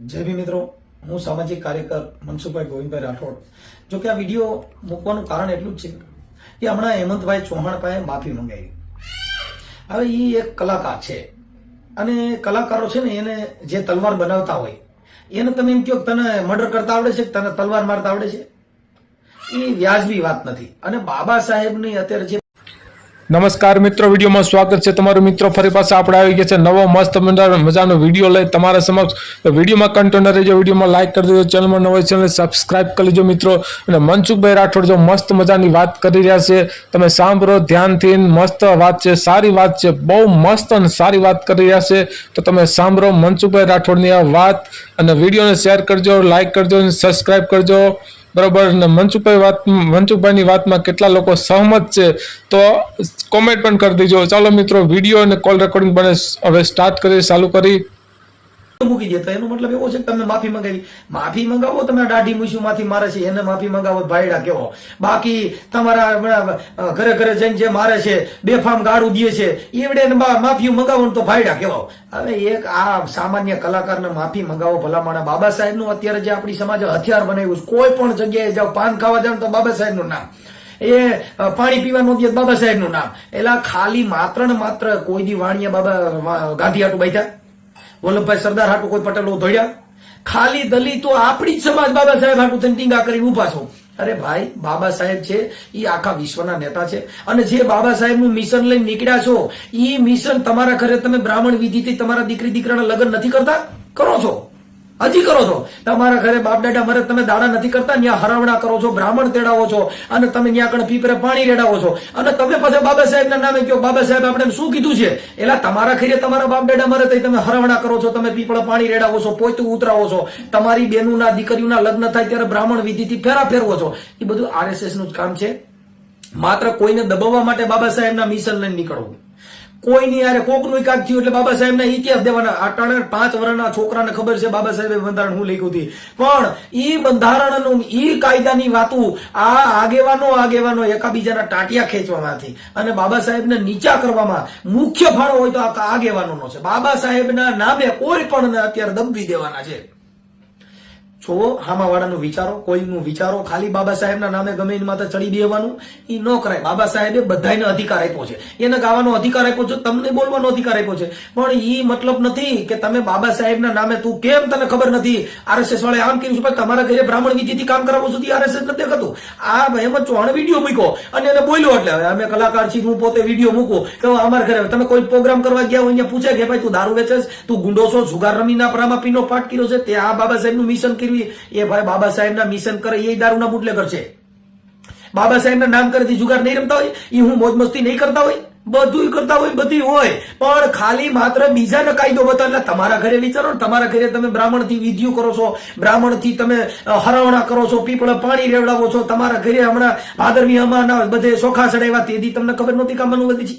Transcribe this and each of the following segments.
જય ભી મિત્રો. હું સામાજિક કાર્યકર મનસુખભાઈ ગોવિંદભાઈ રાઠોડ. જો કે આ વીડિયો મૂકવાનું કારણ એટલું જ છે કે હમણાં હેમંતભાઈ ચૌહાણ પાસે માફી મંગાવી. હવે એ એક કલાકાર છે. અને કલાકારો છે ને એને જે તલવાર બનાવતા હોય, એને તમે એમ કહો તને મર્ડર કરતા આવડે છે તને તલવાર મારતા આવડે છે? એ વ્યાજબી વાત નથી. અને બાબા સાહેબની અત્યારે જે નમસ્કાર મિત્રો, વિડીયોમાં સ્વાગત છે તમારું મિત્રો. ફરી પાસે આપણે આવી ગયા છે નવો મસ્ત મજા- મજાનો વીડિયો લઈ તમારા સમક્ષ. વિડીયોમાં કન્ટેન્ટ રહેજો, વિડીયોમાં લાઇક કરી દેજો ચેનલમાં નવો ચેનલ સબસ્ક્રાઇબ કરી લેજો મિત્રો. અને મનસુખભાઈ રાઠોડ જો મસ્ત મજાની વાત કરી રહ્યા છે, તમે સાંભળો ધ્યાનથી, મસ્ત વાત છે, સારી વાત છે, બહુ મસ્ત અને સારી વાત કરી રહ્યા છે. તો તમે સાંભળો મનસુખભાઈ રાઠોડની આ વાત અને વિડીયોને શેર કરજો લાઇક કરજો અને સબસ્ક્રાઇબ કરજો. બરોબર ને મનસુખભાઈ વાત મનસુખભાઈની વાતમાં કેટલા લોકો સહમત છે, તો કોમેન્ટ પણ કરી દેજો. ચાલો મિત્રો વીડિયો અને કોલ રેકોર્ડિંગ બને હવે સ્ટાર્ટ કરી ચાલુ કરી મૂકી દેતા એનો મતલબ એવો છે કે તમે માફી મંગાવી. માફી મંગાવો તમે દાઢી મૂછું મારે છે, એને માફી મંગાવો ભાઈડા કેવો. બાકી તમારા ઘરે ઘરે જઈને જે મારે છે, બેફામ ગાળું દે છે, એવડે માફી મંગાવો તો ભાઈડા કેવો. હવે એક આ સામાન્ય કલાકારને માફી મંગાવો ભલામણ. બાબા સાહેબનું અત્યારે જે આપણી સમાજે હથિયાર બનાવ્યું કોઈ પણ જગ્યાએ જાઓ, પાન ખાવા જાવ તો બાબા સાહેબનું નામ. એ પાણી પીવાનું દે બાબા સાહેબનું નામ. એટલે ખાલી માત્ર ને માત્ર કોઈ દી વાણિયા બાબા ગાંધી હાટુ બેઠા? વલ્લભભાઈ સરદાર હાટુ કોઈ પટેલો ધોડ્યા ખાલી દલિતો આપણી જ સમાજ બાબા સાહેબ હાટુ થઈને ટીંગા કરી ઊભા છો. અરે ભાઈ, બાબા સાહેબ છે એ આખા વિશ્વના નેતા છે. અને જે બાબા સાહેબનું મિશન લઈને નીકળ્યા છો એ મિશન તમારા ઘરે તમે બ્રાહ્મણ વિધિથી તમારા દીકરી દીકરાના લગ્ન નથી કરતા? કરો છો. હજી કરો છો? તમારા ઘરે બાપ દાદા મરે તમે દાડા નથી કરતા ત્યાં હરાવણા કરો છો, બ્રાહ્મણ તેડાવો છો, અને તમે ત્યાં આગળ પીપરે પાણી રેડાવો છો. અને તમે પછી બાબા સાહેબના નામે કહો, બાબા સાહેબ, આપણે શું કીધું છે? એટલે તમારા ખીરે તમારા બાપ દાદા મરે તો તમે હરાવણા કરો છો, તમે પીપળા પાણી રેડાવો છો પોતું ઉતરાવો છો. તમારી બેનુના દીકરીઓના લગ્ન થાય ત્યારે બ્રાહ્મણ વિધિથી ફેરા ફેરવો છો. એ બધું આરએસએસનું જ કામ છે. માત્ર કોઈને દબાવવા માટે બાબા સાહેબના મિશન લઈને નીકળવું. કોઈની યારે કોકનું કાંક થયું એટલે બાબા સાહેબના ઇતિહાસ દેવાના. અટાણે પાંચ વર્ષના છોકરાને ખબર છે બાબા સાહેબે બંધારણ હું લખ્યું હતી. પણ ઈ બંધારણનું ઈ કાયદાની વાતું આ આગેવાનો આગેવાનો એકાબીજાના ટાટિયા ખેંચવામાંથી અને બાબા સાહેબને નીચા કરવામાં મુખ્ય ફાળો હોય તો આ આગેવાનોનો છે. બાબા સાહેબના નામે કોઈ પણ અત્યારે દબવી દેવાના છે. છો હામાવાળાનું વિચારો, કોઈનું વિચારો, ખાલી બાબા સાહેબના નામે ગમે એની માથે ચડી દેવાનું એ ન કરાય. બાબા સાહેબે બધાને અધિકાર આપ્યો છે. એને ગાવાનો અધિકાર આપ્યો છે, તમને બોલવાનો અધિકાર આપ્યો છે. પણ એ મતલબ નથી કે તમે બાબા સાહેબના નામે તું કેમ તને ખબર નથી? આરએસએસ વાળે આમ કહ્યું છે તમારા ઘરે બ્રાહ્મણ વિધિથી કામ કરાવો સુધી આરએસએસ નથી દેખાતું. આ હેમંત ચોણ વીડિયો મૂક્યો અને એને બોલ્યો એટલે, હવે અમે કલાકાર છીએ, હું પોતે વીડિયો મૂકું. કે અમારા ઘરે, તમે કોઈ પ્રોગ્રામ કરવા ગયા હોય, અહીંયા પૂછે કે ભાઈ તું દારૂ વેચે તું ગુંડો છો? જુગાર રમીના પ્રામાં પીનો પાઠ કર્યો છે? તે આ બાબા સાહેબનું મિશન કર્યું એ ભાઈ બાબા સાહેબના મિશન કરે એ દારૂના બુટલેગર છે. બાબા સાહેબના નામ કરેથી જુગાર નહીં રમતા હોય એ હું મોજ મસ્તી નહીં કરતા હોય બધું કરતા હોય બધી હોય. પણ ખાલી માત્ર બીજાનો કાયદો બતાવે તમારા ઘરે વિચારો તમારા ઘરે તમે બ્રાહ્મણથી વિધિઓ કરો છો બ્રાહ્મણથી તમે અ, હરાવણા કરો છો પીપળે પાણી રેવડાવો છો તમારા ઘરે હમણાં ભાદરવી હમાના બધે સોખા ચડાવ્યા તેથી તમને ખબર નહોતી કામનું બધી છે?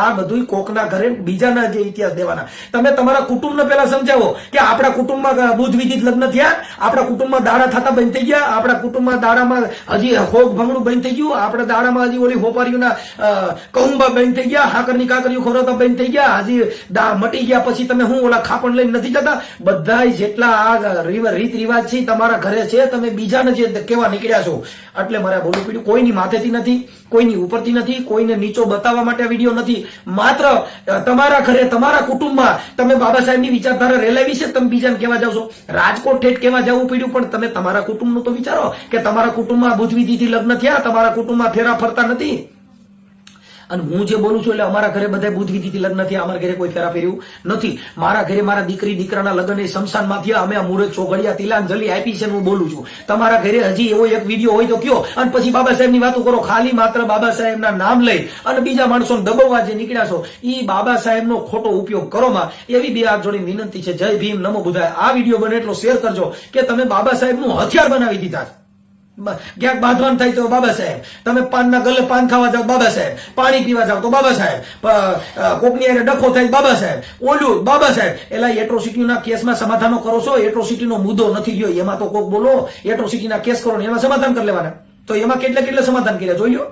આ બધું કોકના ઘરે બીજાના જે ઇતિહાસ દેવાના. તમે તમારા કુટુંબને પેલા સમજાવો કે આપણા કુટુંબમાં બુધ વિધિત લગ્ન થયા, આપણા કુટુંબમાં દાડા થતા બંધ થઈ ગયા, આપણા કુટુંબમાં દાડામાં હજી હોગ ભંગડું બંધ થઈ ગયું, આપણા દાડામાં હજી ઓલી હોપારીઓના કહુંબા બંધ થઈ ગયા, હાકરની કાકરીઓ ખોરાતા બંધ થઈ ગયા, હજી મટી ગયા પછી તમે હું ઓલા ખાપણ લઈને નથી જતા? બધા જેટલા આ રીત રિવાજ છે તમારા ઘરે છે, તમે બીજાને જે કેવા નીકળ્યા છો? એટલે મારે બોલવું પડ્યું. કોઈની માથેથી નથી. કોઈની ઉપરથી નથી, કોઈને નીચો બતાવવા માટે વીડિયો નથી. માત્ર તમારા ઘરે, તમારા કુટુંબમાં તમે બાબા સાહેબની વિચારધારા રેલાવી છે, તમે બીજાને કેવા જાવ છો. રાજકોટ ઠેઠ કેવા જવું પડ્યું, પણ તમે તમારા કુટુંબનું તો વિચારો કે તમારા કુટુંબમાં બુદ્ધ વિધિથી લગ્ન થયા, તમારા કુટુંબમાં ફેરા ફરતા નથી. અને હું જે બોલું છું એટલે અમારા ઘરે બધા બુદ્ધ વિધિથી લગ્ન થયા, અમારા ઘરે કોઈ ફેરા ફેર્યું નથી. મારા ઘરે મારા દીકરી, દીકરાના લગ્ન એ શમશાનમાં થયા, અમે આ મુહૂર્ત ચોઘડિયા, તિલાંજલિ આપી છે હું બોલું છું. તમારા ઘરે હજી એવો એક વીડિયો હોય તો કયો અને પછી બાબા સાહેબની વાતો કરો. ખાલી માત્ર બાબા સાહેબના નામ લઈ અને બીજા માણસોને દબાવવા જે નીકળ્યા છો એ બાબા સાહેબનો ખોટો ઉપયોગ કરો માં. એવી બે હાથ જોડી વિનંતી છે. જય ભીમ, નમો બુધાય. આ વીડિયો બને એટલો શેર કરજો કે તમે બાબા સાહેબનું હથિયાર બનાવી દીધા છે. ક્યાંક બાંધવાન થાય તો બાબા સાહેબ. તમે પાનના ગલે પાન ખાવા જાઓ બાબા સાહેબ. પાણી પીવા જાઓ તો બાબા સાહેબ. કોકની હારે ડખો થાય બાબા સાહેબ. ઓલું, બાબા સાહેબ. એલા એટ્રોસિટીના કેસમાં સમાધાનો કરો છો? એટ્રોસિટીનો મુદ્દો નથી ગયો એમાં તો કોક બોલો, એટ્રોસિટીના કેસ કરો ને એમાં સમાધાન કરી લેવાના. તો એમાં કેટલા કેટલા સમાધાન કર્યા? જોઈ લો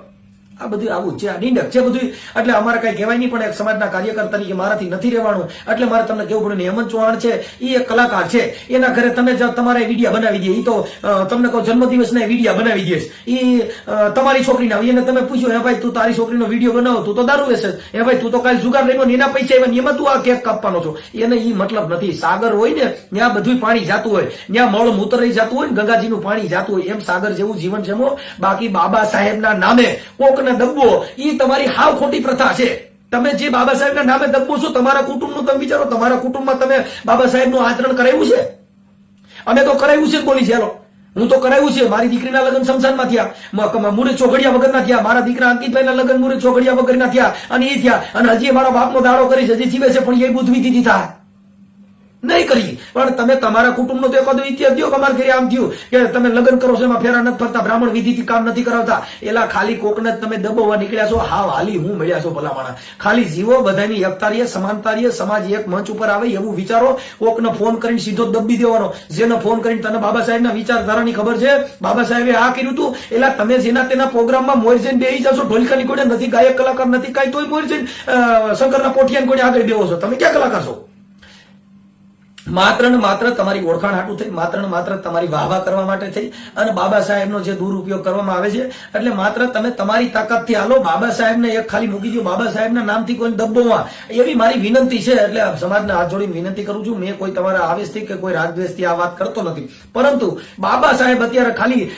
આ બધું આવું છે, આ છે બધું. એટલે અમારે કઈ કહેવાય નહીં, પણ એક સમાજના કાર્યકર તરીકે મારાથી નથી રહેવાનું. એટલે મારે તમને કેવું પડ્યું હેમંત ચૌહાણ છે એ એક કલાકાર છે. એના ઘરે તમે તમારે વિડીયા બનાવી દે એ તો તમને કહો, જન્મદિવસના વિડીયા બનાવી દેશ એ તમારી છોકરીના એને તમે પૂછ્યું, હે ભાઈ, તું તારી છોકરીનો વીડિયો બનાવો, તું તો દારૂ વેચે હે ભાઈ, તું તો કાલ જુગાર લઈને એના પૈસા આવ્યા એમાં તું આ કેક કાપવાનો છો? એને એ મતલબ નથી. સાગર હોય ને, ત્યાં બધું પાણી જાતું હોય. ત્યાં મળ મૂત્ર રહી જતું હોય ને, ગંગાજીનું પાણી જાતું હોય. એમ સાગર જેવું જીવન છે બાકી બાબા સાહેબના નામે કોકને દબ્બો એ તમારી હાવ ખોટી પ્રથા છે. તમે જે બાબા સાહેબના નામે દબ્બો છો, તમારા કુટુંબનું, તમે વિચારો, તમારા કુટુંબમાં તમે બાબા સાહેબનું આચરણ કરાવ્યું છે? અમે તો કરાવ્યું છે બોલી છે હું તો કરાવ્યું છે, મારી દીકરીના લગ્ન શમશાનમાં થયા. મુરે ચોઘડિયા વગરના થયા. મારા દીકરા અંકિતભાઈના લગ્ન મુરે ચોઘડિયા વગરના થયા. અને એ થયા. અને હજી મારા બાપનો દાડો છે હજી જીવે છે, પણ એ બુદ્ધ વિધિથી થાય. નહીં કરી. પણ તમે તમારા કુટુંબનો તો એકાદો ઇતિહાસ દો અમારા ઘરે આમ થયું કે તમે લગ્ન કરો છો, એમાં ફેરા નથી ફરતા, બ્રાહ્મણ વિધિથી કામ નથી કરાવતા. એલા ખાલી કોકને તમે દબાવવા નીકળ્યા છો હાવ હાલી હું મળ્યા છો ભલામણા. ખાલી જીવો, બધાની એકતારીય, સમાનતારીય, સમાજ એક મંચ ઉપર આવે એવું વિચારો. કોકને ફોન કરીને સીધો દબી દેવાનો. જેને ફોન કરીને તને બાબા સાહેબના વિચારધારાની ખબર છે? બાબા સાહેબે આ કર્યું હતું એલા તમે જેના તેના પ્રોગ્રામમાં મોર બેસી જશો, ઢોલકાની કોડે નથી ગાયક કલાકાર નથી કાંઈ તોય મોર જઈને શંકરના પોઠિયાની કોડે આગળ બેવો છો. તમે ક્યાં કલાકાર છો? માત્ર ને માત્ર તમારી ઓળખાણ હાટું થઈ, માત્ર ને માત્ર તમારી વાહવા કરવા માટે થઈ. અને બાબા સાહેબનો જે દુરુપયોગ કરવામાં આવે છે, એટલે માત્ર તમે તમારી તાકાતથી હાલો, બાબા સાહેબને એક ખાલી મૂકી દો બાબા સાહેબના નામથી કોઈ દબ્બોમાં એવી મારી વિનંતી છે, એટલે સમાજના હાથ જોડીને વિનંતી કરું છું, મેં કોઈ તમારા આવેશથી કે કોઈ રાગદ્વેષથી આ વાત કરતો નથી. પરંતુ બાબા સાહેબ અત્યારે ખાલી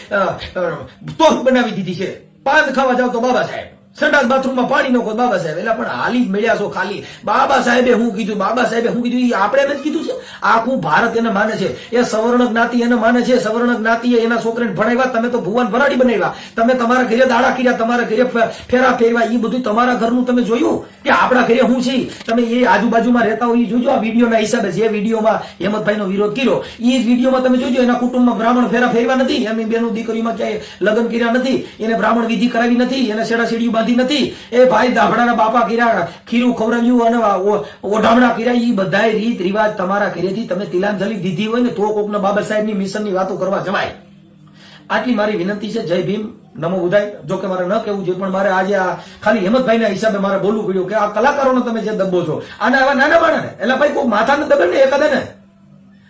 તોફ બનાવી દીધી છે. પાન ખાવા જાવ તો બાબા સાહેબ. સંડાસ બાથરૂમમાં પાણી નો કોઈ બાબા સાહેબ. એટલે પણ હાલી જ મળ્યા છો ખાલી. બાબા સાહેબે હું કીધું, બાબા સાહેબે હું કીધું એ આપણે જ કીધું છે? આખું ભારત એને માને છે. એ સવર્ણ જ્ઞાતિ એને માને છે. સવર્ણ જ્ઞાતિએ એના છોકરાને ભણાવ્યા, તમે તો ભુવન ભરાડી બનાવ્યા. તમે તમારા ઘરે દાડા કર્યા, તમારા ઘરે ફેરા ફેરવા એ બધું તમારા ઘરનું તમે જોયું? કે આપણા ઘરે હું છે? તમે એ આજુબાજુમાં રહેતા હોય એ જોજો આ વિડીયોના હિસાબે. જે વિડીયોમાં હેમંતભાઈનો વિરોધ કર્યો એ વિડીયોમાં તમે જોજો. એના કુટુંબમાં બ્રાહ્મણ ફેરા ફેરવા નથી. એમની બેનું દીકરીમાં ક્યાંય લગ્ન કર્યા નથી. એને બ્રાહ્મણ વિધિ કરાવી નથી. એને શેડા શેડીયું બાંધી નથી. એ ભાઈ દાભડાના બાપા કર્યા, ખીરું ખવડાવ્યું અને ઓઢામણા કર્યા. એ બધા રીત રિવાજ તમારા ઘરેથી તમે તિલાંજલિ દીધી હોય ને, તો કોકને બાબા સાહેબની મિશનની વાતો કરવા જવાય. આટલી મારી વિનંતી છે. જય ભીમ. નમો ઉદય. જો કે મારે ન કહેવું જોઈએ, પણ મારે આજે આ ખાલી હેમંતભાઈના હિસાબે મારે બોલવું પડ્યું કે આ કલાકારોનો તમે જે દબો છો, આના એવા નાના માણસને એટલે ભાઈ કોઈ માથાને દબે ને એકાદે ને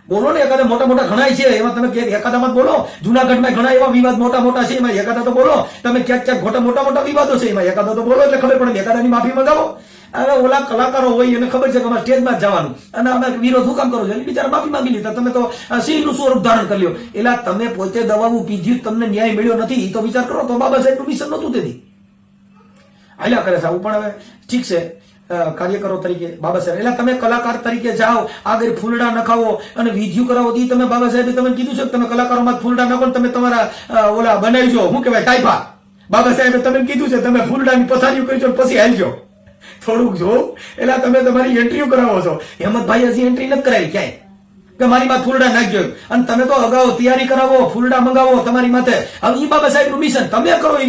બોલો ને એકાદા મોટા મોટા ઘણા છે, એમાં તમે એકાદામાં બોલો. જુનાગઢમાં ઘણા એવા વિવાદ મોટા મોટા છે, એમાં એકાદા તો બોલો. તમે ક્યાંક ક્યાંક મોટા મોટા મોટા વિવાદો છે, એમાં એકાદા તો બોલો, એટલે ખબર પડે એકાદાની માફી મંગાવો હવે ઓલા કલાકારો હોય, એને ખબર છે કે અમારે સ્ટેજમાં જ જવાનું. અને અમે વિરોધ હું કામ કરો છો? એટલે બિચારા માફી માંગી લીધા. તમે તો સિંહનું સ્વરૂપ ધારણ કરી લો એટલે તમે પોતે દવાવું પીધ્યું તમને ન્યાય મળ્યો નથી એ તો વિચાર કરો, તો બાબા સાહેબનું મિશન નહોતું તેથી. હાલ્યા કરે સાહેબ પણ હવે ઠીક છે. કાર્યકરો તરીકે બાબા સાહેબ. એટલે તમે કલાકાર તરીકે જાઓ, આગળ ફૂલડા નખાવો અને વિધિયું કરાવો. તો તમે બાબા સાહેબે તમે કીધું છે તમે કલાકારોમાં ફૂલડા નખો તમે તમારા ઓલા બનાવીજો. શું કહેવાય? ટાઈપા બાબા સાહેબે તમે કીધું છે, તમે ફૂલડાની પથારીઓ કરજો પછી હાલજો. થોડુંક જો. એટલે તમે તમારી એન્ટ્રીઓ કરાવો છો. હેમંતભાઈ હજી એન્ટ્રી નથી કરાવી ક્યાંય? કે મારી માં ફૂલડા નાખજો અને તમે તો અગાઉ તૈયારી કરાવો, ફૂલડા મંગાવો તમારી માથે. હવે ઈ બાબા સાહેબનું મિશન તમે કરો એ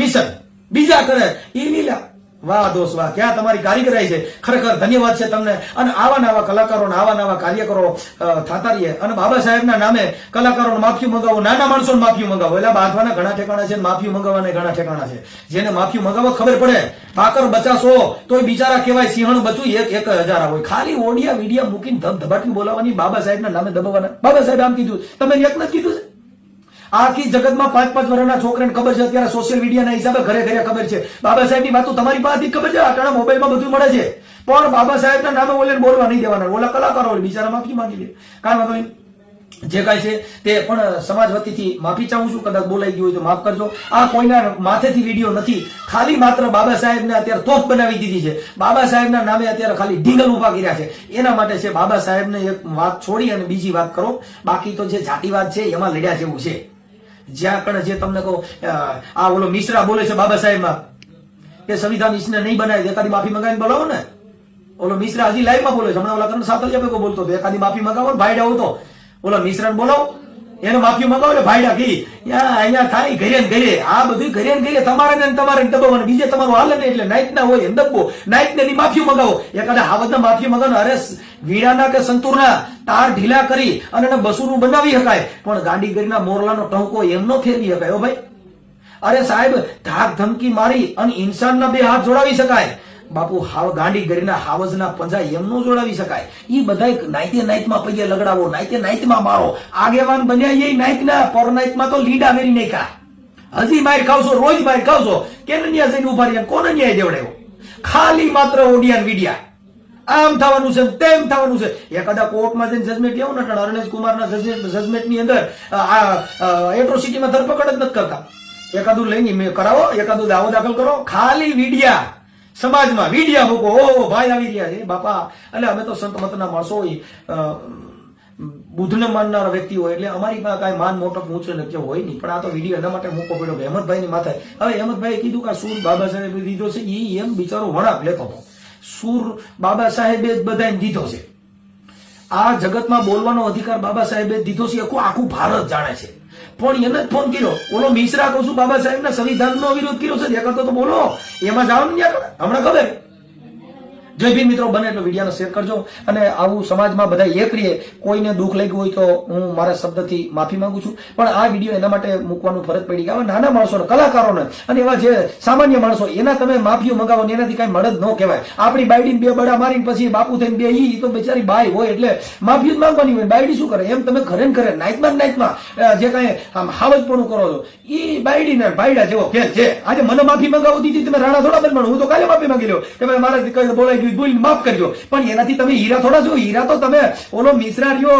મિશન બીજા કરે. એ લીલા વાહ દોસ્ત, વાહ. ક્યાં તમારી કારીગરાઈ છે? ખરેખર ધન્યવાદ છે તમને. અને આવા નવા કલાકારો આવા નવા કાર્યકરો થતા રહીએ અને બાબા સાહેબના નામે કલાકારોને માફી મંગાવો, નાના માણસોને માફી મંગાવો. એટલે બાંધવાના ઘણા ઠેકાણા છે માફી મંગાવવાના ઘણા ઠેકાણા છે. જેને માફી મંગાવો ખબર પડે. ભાકર બચાસો તોય બિચારા કહેવાય સિંહણ બચું, એક એક હજાર હોય. ખાલી ઓડિયા વિડિયા મૂકીને ધબ ધબાટી બોલાવવાની બાબા સાહેબના નામે દબાવવાના. બાબા સાહેબ આમ કીધું. તમે એક નથી કીધું? આખી જગતમાં પાંચ પાંચ વર્ષના છોકરાને ખબર છે અત્યારે સોશિયલ મીડિયાના હિસાબે ઘરે ઘરે ખબર છે. બાબા સાહેબની વાતો તમારી પાસેથી ખબર છે? અટાણા મોબાઈલમાં બધું મળે છે. પણ બાબા સાહેબના નામે ઓલે બોલવા નહીં દેવાના. ઓલા કલાકારો હોય, બિચારા માફી માંગી લે. કાંઈ વાંધો જે કાંઈ છે તે પણ સમાજ વતીથી માફી ચાહું છું. કદાચ બોલાઈ ગયું હોય તો માફ કરજો. આ કોઈના માથેથી વીડિયો નથી. ખાલી માત્ર બાબા સાહેબને અત્યારે તોફ બનાવી દીધી છે. બાબા સાહેબના નામે અત્યારે ખાલી ઢીંગલ ઊભા કર્યા છે. એના માટે છે બાબા સાહેબને એક વાત છોડી અને બીજી વાત કરો. બાકી તો જે જાતિવાદ છે, એમાં લડ્યા જેવું છે. જ્યાં કણ જે તમને કહો આ ઓલો મિશ્રા બોલે છે બાબા સાહેબમાં, કે સંવિધાન ઈસને નહીં બનાવી એકાદી માફી મંગાવીને બોલાવો ને. ઓલો મિશ્રા હજી લાઈવમાં બોલે છે, હમણાં ઓલા કરણ સાતલ બોલતો હતો, એકાદી માફી મંગાવો ને ભાઈડા તો. ઓલા મિશ્રાને બોલાવો. એને માફી મગાવો ને ભાઈડા કી અહીંયા થાય ઘરે ને ઘરે. આ બધું ઘરે ને ઘરે તમારે ને તમારે ને દબાવવાનું બીજે તમારું હાલ નહીં એટલે નાઈટ ના હોય દબો નાઈટ ને માફી મંગાવો. એકાદા હાવજના માફી મગાવો અરે વીણાના કે સંતુરના તાર ઢીલા કરી અને એને બસુરું બનાવી શકાય. પણ ગાડી ગરીના મોરલાનો ટંકો એમનો ફેરવી શકાય હો ભાઈ. અરે સાહેબ ધાક ધમકી મારી અને ઇન્સાનના બે હાથ જોડાવી શકાય. બાપુ હાવ ગાંડી ગરીના હાવજના પંજા એમનો જોડાવી શકાય. એ બધા નાઈતે નાઈતમાં પગે લગડાવો, નાઈતે નાઈતમાં મારો. આગેવાન બન્યા એ નાઈતના પર નાઈતમાં તો લીડા મેરી નાખ્યા. હજી માર ખાવશો, રોજ માર ખાવશો. કેને ન્યા જઈને ઊભા રહ્યા? કોને ન્યાય દેવડાયો? ખાલી માત્ર ઓડિયાન વિડિયા. આમ થવાનું છે તેમ થવાનું છે. એકાદા કોર્ટમાં જઈને જજમેન્ટ લેવું ને પણ અરણેશ કુમારના જજમેન્ટની અંદર, આ એટ્રોસિટીમાં ધરપકડ જ નથી કરતા. એકાદું લઈને મેં કરાવો, એકાદું દાવો દાખલ કરો. ખાલી વિડિયા. સમાજમાં વિડિયા મૂકો. ઓ ભાઈ આવી રહ્યા છે. બાપા એટલે અમે તો સંત મતના માણસો બુદ્ધને માનનારા વ્યક્તિ હોય એટલે અમારી પાસે કાંઈ માન મોટો ઊંચો કે હોય નહીં. પણ આ તો વીડિયો એના માટે મૂકવો પડ્યો હેમંતભાઈ ની માથે. હવે હેમંતભાઈએ કીધું કે સૂર બાબા સાહેબે દીધો છે એ એમ બિચારો વણાપ લેતો હતો. સૂર બાબા સાહેબે જ બધાને દીધો છે. આ જગતમાં બોલવાનો અધિકાર બાબા સાહેબે દીધો છે આખું આખું ભારત જાણે છે. પણ એને ફોન કર્યો. ઓલો મિશ્રા કહું છું બાબા સાહેબના સંવિધાનનો વિરોધ કર્યો છે. એ કરતો તો બોલો. એમાં જાઓ ને હમણાં ખબર? જય ભીમ મિત્રો, બને એટલો વિડીયોને શેર કરજો અને આવું સમાજમાં બધા એક રહીએ, કોઈને દુઃખ લાગ્યું હોય તો હું મારા શબ્દથી માફી માંગુ છું. પણ આ વીડિયો એના માટે મૂકવાનું ફરજ પડી ગયા નાના માણસોને, કલાકારોને અને એવા જે સામાન્ય માણસો, એના તમે માફીઓ મંગાવો ને એનાથી કાંઈ મળદ ન કહેવાય. આપણી બાયડીને બે બડા મારીને પછી બાપુ થઈને બે ઈ તો બેચારી બાય હોય એટલે માફી જ માંગવાની હોય. બાયડી શું કરે? એમ તમે ઘરે ઘરે નાઇટમાં નાઇટમાં જે કાંઈ આમ હાવજપણું કરો છો એ બાયડીને બાયડા જેવો ખેલ છે આજે મને માફી મંગાવો દીધી, તમે રાણા થોડા બનવાનું, હું તો કાલે માફી માંગી લ્યો. કે ભાઈ મારે બોલાઈ ગયું ભૂલ માફ કરજો. પણ એનાથી તમે હીરા થોડા જો હીરા તો તમે ઓલો મિશ્રા રહ્યો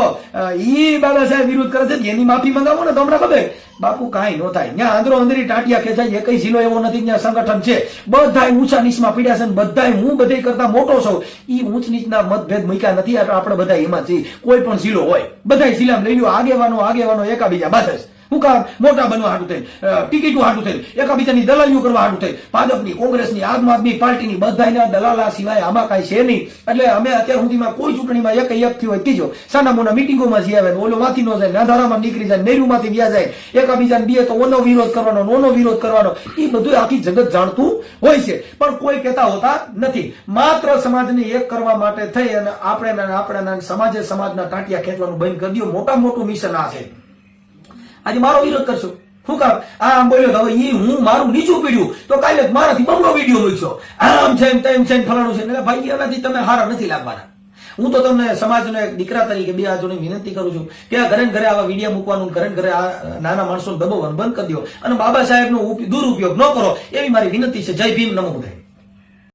ઈ બાબા સાહેબ વિરોધ કરે છે એની માફી મંગાવો ને તો હમણાં ખબર. બાપુ, કાંઈ ન થાય. ત્યાં આંધ્રો અંદરી ટાટિયા ખેંચાય એકઈ જિલ્લો એવો નથી, ત્યાં સંગઠન છે. બધાય ઊંચા નીચમાં પીડ્યા છે ને બધાય હું બધે કરતા મોટો છું. ઈ ઊંચ નીચના મતભેદ મૂક્યા નથી. આપણે બધા એમાં છીએ. કોઈ પણ જિલ્લો હોય. બધાય જિલ્લામાં લઈ લ્યો. આગેવાનો આગેવાનો, એકાબીજા, બાદ જ. હું મોટા બનવા હાટું થઈ ટિકિટો હાટું થઈ એકબીજાની દલાલીઓ કરવા હાટું થઈ ભાજપની, કોંગ્રેસની, આમ આદમી પાર્ટીની બધાના દલાલા સિવાય આમાં કાંઈ છે નહીં. એટલે અમે અત્યાર સુધીમાં કોઈ ચૂંટણીમાં એક એક થયો કીજો, સાના મોના મિટિંગોમાં જઈ આવે ઓલો માંથી ન જાય નાધારામાં નીકળી જાય નેરુમાંથી વ્યા જાય. એકબીજાને બે તો ઓનો વિરોધ કરવાનો ઓનો વિરોધ કરવાનો. એ બધું આખી જગત જાણતું હોય છે. પણ કોઈ કહેતા હોતા નથી. માત્ર સમાજને એક કરવા માટે થઈ અને આપણે આપણે સમાજે સમાજના ટાંટિયા ખેંચવાનું બંધ કરી દો મોટા મોટું મિશન આ છે. આજે મારો વિરોધ કરશો. શું કામ? આમ બોલ્યો હવે ઈ હું મારું નીચું પીડ્યું. તો કાલે મારાથી બમણો વીડિયો મૂક્યો. આમ છે તેમ છે ફલાણું છે. એટલે ભાઈ, એનાથી તમે હારા નથી લાગવાના. હું તો તમને સમાજનો એક દીકરા તરીકે બે હાથોની વિનંતી કરું છું કે આ ઘરે ઘરે આવા વીડિયો મૂકવાનું, ઘરે ઘરે આ નાના માણસો દબાવવાનું બંધ કરી દો. અને બાબા સાહેબનો દુરુપયોગ ન કરો. એવી મારી વિનંતી છે. જય ભીમ, નમો બુદ્ધાય